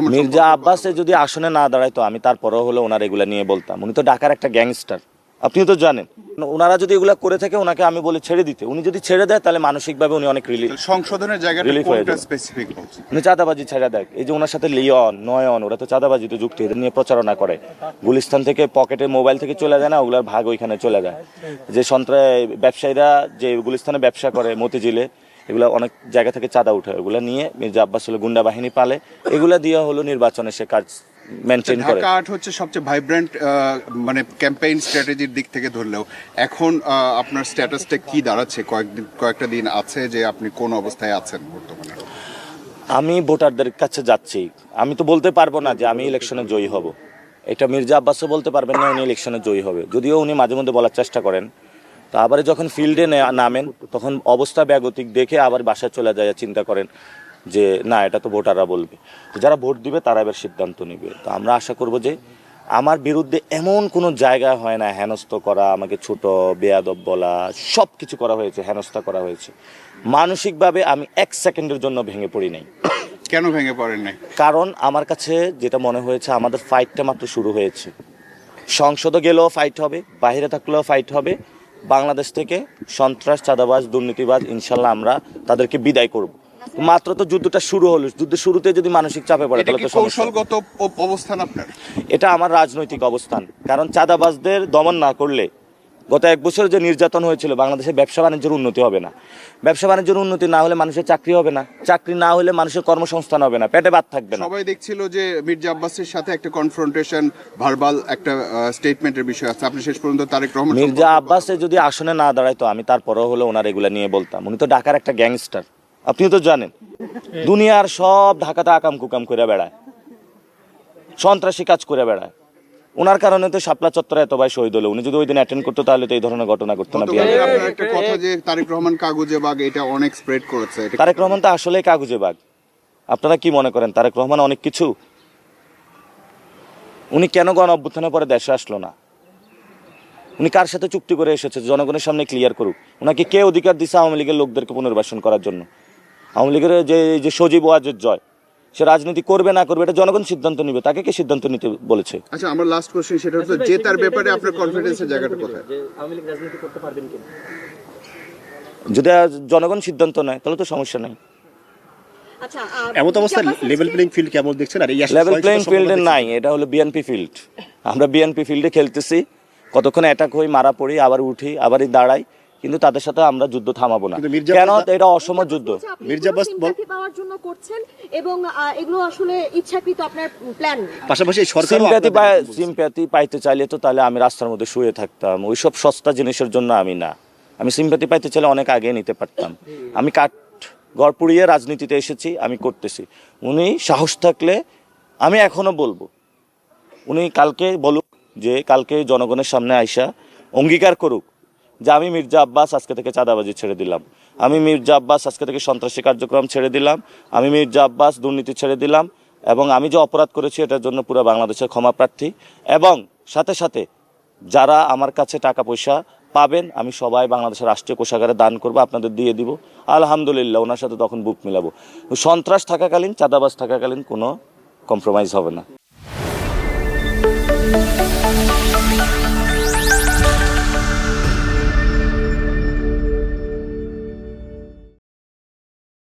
মির্জা আব্বাসে যদি আসনে না দাঁড়ায় তো আমি তারপরেও হলে ওনার এগুলা নিয়ে বলতাম। উনি তো ঢাকার একটা গ্যাংস্টার। আপনিও তো জানেন। ওনারা যদি এগুলা করে থাকে ওনাকে আমি বলে ছেড়ে দিতে। উনি যদি ছেড়ে দেয় তাহলে মানসিকভাবে উনি অনেক রিলিফ সংশোধনের জায়গাটা Relief হয়ে যাবে। স্পেসিফিক উনি চাঁদাবাজি ছেড়ে দেয়। এই যে ওনার সাথে লিয়ন নয়ন ওরা তো চাঁদাবাজিতে যুক্ত। এদের নিয়ে প্রচারণা করে। গুলিস্তান থেকে পকেটে মোবাইল থেকে চলে যায় না ওগুলার ভাগ ওইখানে চলে যায়। যে সন্ত্রাস ব্যবসায়ীরা যে গুলিস্তানে ব্যবসা করে মতিঝিলে এগুলা অনেক জায়গা থেকে চাঁদা উঠে ওগুলা নিয়ে মির্জা আব্বাস হলো গুন্ডা বাহিনী পালে। এগুলো দিয়ে হলো নির্বাচনে সে কাজ মেনটেন করে। ঢাকা হচ্ছে সবচেয়ে ভাইব্রেন্ট মানে ক্যাম্পেইন স্ট্র্যাটেজির দিক থেকে ধরলেও এখন আপনার স্ট্যাটাসটা কি দাঁড়াচ্ছে? কয়েকদিন কয়েকটা দিন আছে যে আপনি কোন অবস্থায় আছেন বর্তমানে? আমি ভোটারদের কাছে যাচ্ছি। আমি তো বলতে পারব না যে আমি ইলেকশনে জয়ী হব। এটা মির্জা আব্বাসও বলতে পারবেন না উনি ইলেকশনে জয়ী হবে। যদিও উনি মাঝে মধ্যে বলার চেষ্টা করেন। তো আবার যখন ফিল্ডে নামেন তখন অবস্থা ব্যাগতিক দেখে আবার বাসায় চলে যায় চিন্তা করেন যে না এটা তো ভোটাররা বলবে। তো যারা ভোট দিবে তারা এবার সিদ্ধান্ত নেবে। তো আমরা আশা করব যে আমার বিরুদ্ধে এমন কোনো জায়গা হয় না হেনস্থ করা আমাকে ছোট বেয়াদব বলা সব কিছু করা হয়েছে হেনস্থা করা হয়েছে। মানসিকভাবে আমি এক সেকেন্ডের জন্য ভেঙে পড়ি নাই। কেন ভেঙে পড়েন নাই? কারণ আমার কাছে যেটা মনে হয়েছে আমাদের ফাইটটা মাত্র শুরু হয়েছে। সংসদে গেলেও ফাইট হবে বাইরে থাকলেও ফাইট হবে। বাংলাদেশ থেকে সন্ত্রাস চাঁদাবাজ দুর্নীতিবাজ ইনশাল্লাহ আমরা তাদেরকে বিদায় করব। মাত্র তো যুদ্ধটা শুরু হলো। যুদ্ধ শুরুতে যদি মানসিক চাপে পড়ে তাহলে তো। কৌশলগত অবস্থান আপনার? এটা আমার রাজনৈতিক অবস্থান। কারণ চাঁদাবাজদের দমন না করলে গত এক বছর যে নির্যাতন হয়েছিল বাংলাদেশে ব্যবসা বাণিজ্যের উন্নতি হবে না। ব্যবসা বাণিজ্যের উন্নতি না হলে মানুষের চাকরি হবে না। চাকরি না হলে মানুষের কর্মসংস্থান হবে না পেটে ভাত থাকবে না। সবাই দেখছিল যে মির্জা আব্বাসের সাথে একটা কনফ্রন্টেশন ভার্বাল একটা স্টেটমেন্টের বিষয় আছে। আপনি শেষ পর্যন্ত তারেক রহমান মির্জা আব্বাসে যদি আসনে না দাঁড়ায় তো আমি তারপরেও হলে ওনার এগুলা নিয়ে বলতাম। উনি তো ঢাকার একটা গ্যাংস্টার। আপনিও তো জানেন। দুনিয়ার সব ঢাকাতে আকাম কুকাম করে বেড়ায়। সন্ত্রাসী কাজ করে বেড়ায়। ওনার কারণে তো শাপলা চত্বরে এত ভাই শহীদ হলো। উনি যদি ওই দিন অ্যাটেন্ড করতো তাহলে তো এই ধরনের ঘটনা ঘটতো না। গতকালের বিয়ার আপনার একটা কথা যে তারেক রহমান কাগজে বাগ এটা অনেক স্প্রেড করেছে। এটা তারেক রহমান তো আসলেই কাগজে বাঘ। আপনারা কি মনে করেন তারেক রহমান অনেক কিছু? উনি কেন গণ অভ্যুত্থানের পরে দেশে আসলো না? উনি কার সাথে চুক্তি করে এসেছে? জনগণের সামনে ক্লিয়ার করুক। ওনাকে কে অধিকার দিছে আওয়ামী লীগের লোকদেরকে পুনর্বাসন করার জন্য? আওয়ামী লীগের যে যে সজীব ওয়াজের জয় সে রাজনীতি করবে না করবে এটা জনগণ সিদ্ধান্ত নিবে তাকে কে সিদ্ধান্ত নিতে বলেছে? আচ্ছা আমার লাস্ট কোশ্চেন সেটা হচ্ছে যে তার ব্যাপারে আপনার কনফিডেন্সের জায়গাটা কোথায়? যদি আজ জনগণ সিদ্ধান্ত নেয় তাহলে তো সমস্যা নেই। আচ্ছা আহ, এমন তো অবস্থায় লেভেল প্লেইং ফিল্ড কেমন দেখছেন? আর লেভেল প্লেইং সম্পর্কে ফিল্ডে নাই এটা হলো বিএনপি ফিল্ড আমরা বিএনপি ফিল্ডে খেলতেছি কতক্ষণ অ্যাটাক হই মারা পড়ি আবার উঠি আবারই দাঁড়াই। কিন্তু তাদের সাথে আমরা যুদ্ধ থামাবো না। কেন? এটা অসম যুদ্ধ। হচ্ছে আপনি মির্জা এগুলো আব্বাস বল- sympathy পাওয়ার জন্য করছেন এবং এগুলো আসলে ইচ্ছাকৃত আপনার প্ল্যান পাশাপাশি এই সিম্প্যাথি সিম্প্যাথি পাইতে চাইলে তো তাহলে আমি রাস্তার মধ্যে শুয়ে থাকতাম। ওইসব সস্তা জিনিসের জন্য আমি না। আমি সিম্প্যাথি পাইতে চাইলে অনেক আগে নিতে পারতাম। আমি কাঠ গড় পুড়িয়ে রাজনীতিতে এসেছি আমি করতেছি। উনি সাহস থাকলে আমি এখনও বলব। উনি কালকে বলুক যে কালকে জনগণের সামনে আইসা অঙ্গীকার করুক। যে আমি মির্জা আব্বাস আজকে থেকে চাঁদাবাজি ছেড়ে দিলাম। আমি মির্জা আব্বাস আজকে থেকে সন্ত্রাসী কার্যক্রম ছেড়ে দিলাম। আমি মির্জা আব্বাস দুর্নীতি ছেড়ে দিলাম এবং আমি যে অপরাধ করেছি এটার জন্য পুরো বাংলাদেশের ক্ষমা প্রার্থী। এবং সাথে সাথে যারা আমার কাছে টাকা পয়সা পাবেন, আমি সবাই বাংলাদেশের রাষ্ট্রীয় কোষাগারে দান করব, আপনাদের দিয়ে দিব। আলহামদুলিল্লাহ, ওনার সাথে তখন বুক মিলাবো। সন্ত্রাস থাকাকালীন, চাঁদাবাজ থাকাকালীন কোনো কম্প্রোমাইজ হবে না।